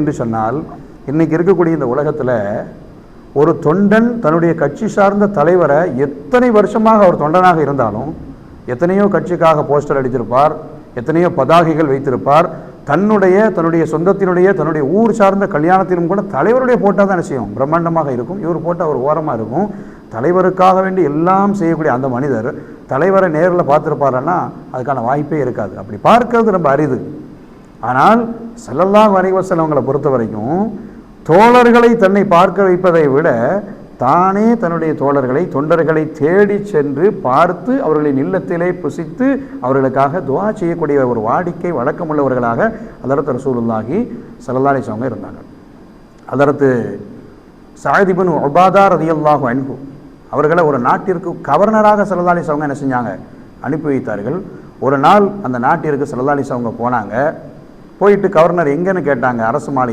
என்று சொன்னால் இன்னைக்கு இருக்கக்கூடிய இந்த உலகத்தில் ஒரு தொண்டன் தன்னுடைய கட்சி சார்ந்த தலைவரை எத்தனை வருஷமாக அவர் தொண்டனாக இருந்தாலும் எத்தனையோ கட்சிக்காக போஸ்டர் அடித்திருப்பார் எத்தனையோ பதாகைகள் வைத்திருப்பார் தன்னுடைய தன்னுடைய சொந்தத்தினுடைய தன்னுடைய ஊர் சார்ந்த கல்யாணத்திலும் கூட தலைவருடைய போட்டால் தான் செய்யும்? பிரம்மாண்டமாக இருக்கும். இவர் போட்டால் ஒரு ஓரமாக இருக்கும். தலைவருக்காக வேண்டி எல்லாம் செய்யக்கூடிய அந்த மனிதர் தலைவரை நேரில் பார்த்துருப்பாருன்னா அதுக்கான வாய்ப்பே இருக்காது. அப்படி பார்க்கறது ரொம்ப அரிது. ஆனால் செல்லல்லா அலைஹி அவங்களை பொறுத்த வரைக்கும் தோழர்களை தன்னை பார்க்க வைப்பதை விட தானே தன்னுடைய தோழர்களை தொண்டர்களை தேடி சென்று பார்த்து அவர்களின் இல்லத்திலே புசித்து அவர்களுக்காக துவா செய்யக்கூடிய ஒரு வாடிக்கை வழக்கமுள்ளவர்களாக அதரத்து ரசூலுல்லாகி ஸல்லல்லாஹு அலைஹி இருந்தாங்க. அதரத்து சாயதிபன் ஒபாதா ரதியல்லாஹு அன்பு அவர்களை ஒரு நாட்டிற்கு கவர்னராக ஸல்லல்லாஹு அலைஹி என்ன செஞ்சாங்க? அனுப்பி வைத்தார்கள். ஒரு நாள் அந்த நாட்டிற்கு ஸல்லல்லாஹு அலைஹி அவங்க போனாங்க. போயிட்டு கவர்னர் எங்கேன்னு கேட்டாங்க அரசு மாளிகை